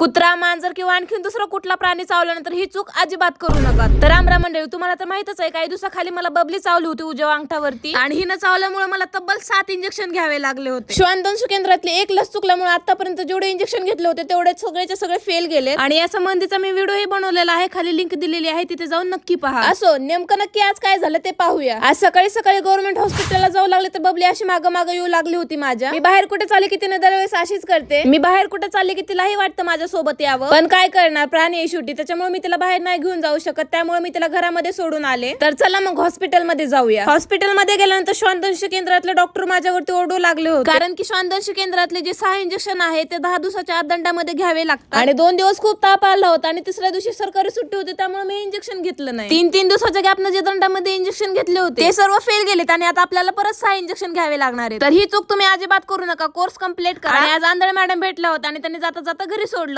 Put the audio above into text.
कुत्रा मांजर किंवा आणखीन दुसरा कुठला प्राणी चावल्यानंतर ही चूक अजिबात करू नका. तर आमरा मंडळी तुम्हाला तर माहितच आहे काही दिवसाखाली मला बबली चावली होती उजव्या अंगठावरती. आणि हिनं चावल्यामुळे मला तब्बल सात इंजेक्शन घ्यावे लागले होते. श्वानदंश केंद्रातले एक लस चुकल्यामुळे आतापर्यंत जेवढे इंजेक्शन घेतले होते तेवढे सगळेचे सगळे फेल गेले आणि या संबंधीचा मी व्हिडिओही बनवलेला आहे खाली लिंक दिलेली आहे तिथे जाऊन नक्की पहा. असो नेमकं नक्की आज काय झालं ते पाहूया. आज सकाळी सकाळी गव्हर्नमेंट हॉस्पिटलला जाऊ लागले तर बबली अशी मागं मागं येऊ लागली होती माझ्या. मी बाहेर कुठे चालले की तिने दरवेळेस अशीच करते. मी बाहेर कुठे चालले की तिलाही वाटतं माझ्या सोबत यावं. पण काय करणार? प्राणी आहे शेवटी. त्याच्यामुळे मी तिला बाहेर नाही घेऊन जाऊ शकत. त्यामुळे मी तिला घरामध्ये सोडून आले. तर चला मग हॉस्पिटलमध्ये जाऊया. हॉस्पिटलमध्ये गेल्यानंतर श्वानदंश केंद्रातले डॉक्टर माझ्यावरती ओरडू लागले होते. कारण की श्वानदंश केंद्रातले जे सहा इंजेक्शन आहे ते दहा दिवसाच्या आत दंडामध्ये घ्यावे लागतात. आणि दोन दिवस खूप ताप आला होता आणि तिसऱ्या दिवशी सरकारी सुट्टी होती त्यामुळे मी इंजेक्शन घेतलं नाही. तीन तीन दिवसाच्या गॅपनं जे दंडामध्ये इंजेक्शन घेतले होते ते सर्व फेल गेलेत आणि आता आपल्याला परत सहा इंजेक्शन घ्यावे लागणार आहे तर ही चूक तुम्ही अजिबात करू नका. कोर्स कंप्लीट करा. आणि आज आंधळे मॅडम भेटल्या होत्या आणि त्यांनी जाता जाता घरी सोडलं.